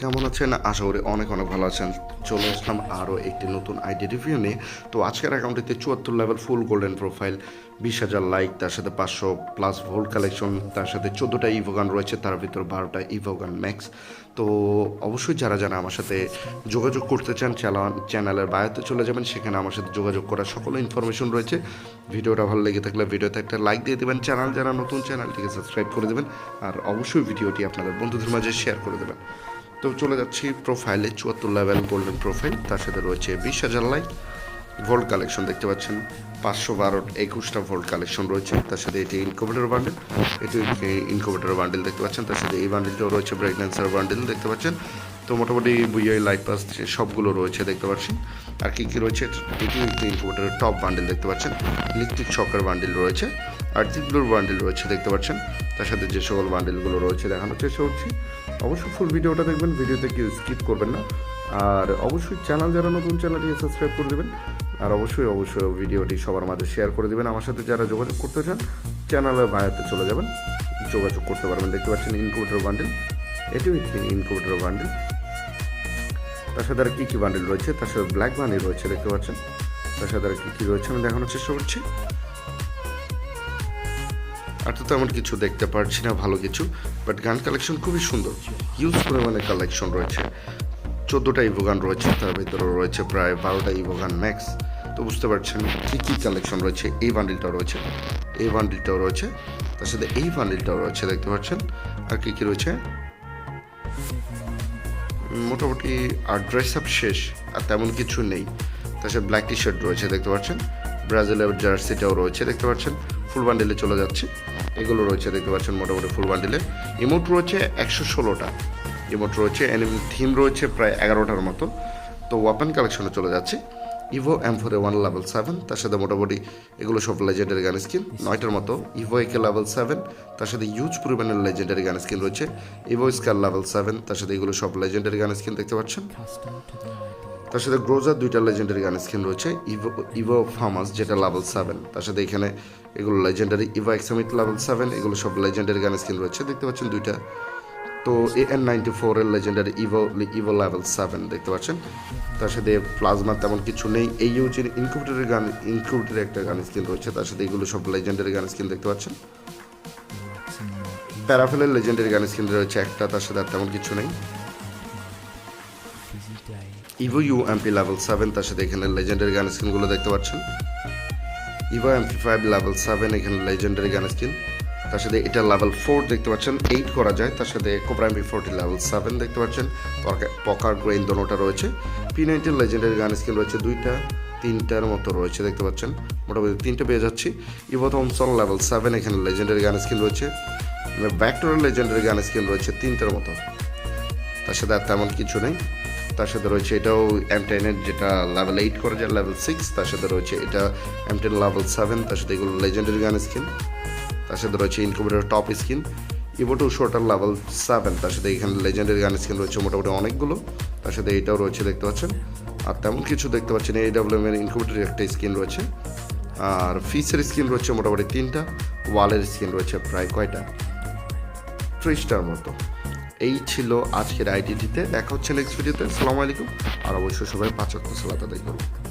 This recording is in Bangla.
কেমন আছেন? আশা করি অনেক অনেক ভালো আছেন। চলে আসলাম আরও একটি নতুন আইডি রিভিউ নিয়ে। তো আজকের অ্যাকাউন্টটিতে চুয়াত্তর লেভেল ফুল গোল্ডেন প্রোফাইল বিশ হাজার লাইক তার সাথে পাঁচশো প্লাস ভোল্ট কালেকশন তার সাথে চোদ্দোটা ইভোগান রয়েছে, তার ভিতর বারোটা ইভোগান ম্যাক্স তো অবশ্যই যারা যারা আমার সাথে যোগাযোগ করতে চান চ্যানেল চ্যানেলের বায়োতে চলে যাবেন, সেখানে আমার সাথে যোগাযোগ করার সকল ইনফরমেশন রয়েছে। ভিডিওটা ভালো লেগে থাকলে ভিডিওতে একটা লাইক দিয়ে দেবেন, চ্যানেল যারা নতুন, চ্যানেলটিকে সাবস্ক্রাইব করে দেবেন। আর অবশ্যই ভিডিওটি আপনাদের বন্ধুদের মাঝে শেয়ার করে দেবেন। তো চলে যাচ্ছি প্রোফাইলে চুয়াত্তর লেভেল গোল্ডেন প্রোফাইল তার সাথে রয়েছে বিশ হাজার লাইক ভোল্ট কালেকশন দেখতে পাচ্ছেন। পাঁচশো বারো একুশটা ভোল্ট কালেকশন রয়েছে, তার সাথে এটি ইনকোভেটার বান্ডেল এটি ইনকোভেটার বান্ডেল দেখতে পাচ্ছেন। তার সাথে এই বান্ডেলটাও রয়েছে ব্রেকড্যান্সার বান্ডেল দেখতে পাচ্ছেন। তো মোটামুটি বুইয়াই লাইট পাস সবগুলো রয়েছে দেখতে পাচ্ছি আর কী কী রয়েছে? এটি ইনকোভেটারের টপ বান্ডেল দেখতে পাচ্ছেন। ইলেকট্রিক শকের বান্ডেল রয়েছে। আর দিকগুলোর বান্ডেল রয়েছে, দেখতে পাচ্ছেন? তার সাথে যে সকল বান্ডেলগুলো রয়েছে দেখানোর চেষ্টা করছি। অবশ্যই ফুল ভিডিওটা দেখবেন, ভিডিওতে কেউ স্কিপ করবেন না। আর অবশ্যই চ্যানেল যারা নতুন চ্যানেলটি সাবস্ক্রাইব করে দেবেন। আর অবশ্যই অবশ্যই ভিডিওটি সবার মাঝে শেয়ার করে দেবেন। আমার সাথে যারা যোগাযোগ করতে চান চ্যানেলের বায়াতে চলে যাবেন। যোগাযোগ করতে পারবেন। দেখতে পাচ্ছেন ইনকুবেটর বান্ডেল এটিও একটি ইনকুবেটর বান্ডেল তার সাথে আর কী কী বান্ডেল রয়েছে? তার সাথে ব্ল্যাক বান্ডেল রয়েছে, দেখতে পাচ্ছেন। তার সাথে আর কী কী রয়েছে, আমি দেখানোর চেষ্টা করছি। আর তো তেমন কিছু দেখতে পারছি না, ভালো কিছু। বাট গান কালেকশন খুবই সুন্দর। হিউজ পরিমাণে কালেকশন রয়েছে। চোদ্দোটা ইভোগান রয়েছে, তার ভিতরে রয়েছে প্রায় বারোটা ইভোগান ম্যাক্স তো বুঝতে পারছেন কী কী কালেকশন রয়েছে, এই বান্ডিলটাও রয়েছে। এই বান্ডিলটাও রয়েছে, তার সাথে এই বান্ডিলটাও রয়েছে, দেখতে পাচ্ছেন? আর কী কী রয়েছে? মোটামুটি আর ড্রেস আপ শেষ, আর তেমন কিছু নেই। তার সাথে ব্ল্যাক টি শার্ট রয়েছে, দেখতে পাচ্ছেন? ব্রাজিলের জার্সিটাও রয়েছে, দেখতে পাচ্ছেন? ফুল বান্ডিলে চলে যাচ্ছে। এগুলো রয়েছে, দেখতে পাচ্ছেন মোটামুটি ফুল বান্ডিলে। ইমোট রয়েছে একশো ষোলোটা। ইমোট রয়েছে এনিমি থিম রয়েছে প্রায় এগারোটার মতো। তো ওয়াপেন কালেকশনে চলে যাচ্ছে। Evo M four one level seven তার সাথে মোটামুটি এগুলো সব লেজেন্ডারি গান স্কিন নয়টার মতো ইভো একে লেভেল সেভেন তার সাথে ইউজ পরিমাণের লেজেন্ডারি গান স্কিন রয়েছে। ইভো স্কার লেভেল সেভেন তার সাথে এগুলো সব লেজেন্ডারি গান স্কিন দেখতে পাচ্ছেন। তার সাথে গ্রোজার দুইটা লেজেন্ডারি গান স্কিন রয়েছে ইভো ইভো ফার্মাস যেটা লেভেল সেভেন তার সাথে এখানে এগুলো লেজেন্ডারি ইভো এক্সামিট লেভেল সেভেন এগুলো সব লেজেন্ডারি গান স্কিন রয়েছে। দেখতে পাচ্ছেন দুইটা তো এন নাইনটি ফোরের legendary Evo Evo level seven দেখতে পাচ্ছেন? তার সাথে প্লাজমা তেমন কিছু নেই। এই ইউজির ইনকিউবেটারের গান ইনকিউবেটারের একটা গান স্কিন রয়েছে। তার সাথে এগুলো সব লেজেন্ডারি গান স্কিন দেখতে পাচ্ছেন? প্যারাফেলের লেজেন্ডারি গান স্কিন রয়েছে একটা, তার সাথে আর তেমন কিছু নেই। Evo U MP level seven তার সাথে এখানে লেজেন্ডারি গান স্কিনগুলো দেখতে পাচ্ছেন। Evo MP five level seven এখানে লেজেন্ডারি গান স্কিন তার সাথে এটা লেভেল ফোর দেখতে পাচ্ছেন এইট করা যায়, তার সাথে Cobra MP forty level seven দেখতে পাচ্ছেন পকার গ্রেইন দোনোটা রয়েছে পি নাইনটির লেজেন্ডারি গান স্কিন রয়েছে দুইটা, তিনটার মতো রয়েছে দেখতে পাচ্ছেন, মোটামুটি তিনটে পেয়ে যাচ্ছি। ইভো থমসন লেভেল সেভেন এখানে লেজেন্ডারি গান স্কিন রয়েছে ব্যাকটোরের লেজেন্ডারি গান স্কিন রয়েছে তিনটার মতো। তার সাথে আর তেমন কিছু নেই, তার সাথে রয়েছে এটাও এম টেনের যেটা লেভেল এইট করে যায় লেভেল সিক্স তার সাথে রয়েছে এটা এম টেন লেভেল সেভেন তার সাথে এগুলো লেজেন্ডারি গান স্কিন তার সাথে রয়েছে ইনকুবেটার টপ স্কিন ইভোটো শোটার লেভেল সেভেন তার সাথে এখানে লেজেন্ডের গান স্কিন রয়েছে মোটামুটি অনেকগুলো। তার সাথে এটাও রয়েছে, দেখতে পাচ্ছেন। আর তেমন কিছু দেখতে পাচ্ছেন এই ডাব্লিউএম এর ইনকুবেটারের একটা স্কিন রয়েছে। আর ফিসের স্কিন রয়েছে মোটামুটি তিনটা ওয়ালের স্কিন রয়েছে প্রায় কয়টা? ত্রিশটার মতো। এই ছিল আজকের আইডিটিতে দেখা হচ্ছে নেক্সট ভিডিওতে আসসালামু আলাইকুম। আর অবশ্যই সবাই পাঁচ অক্ট সালাত করুন।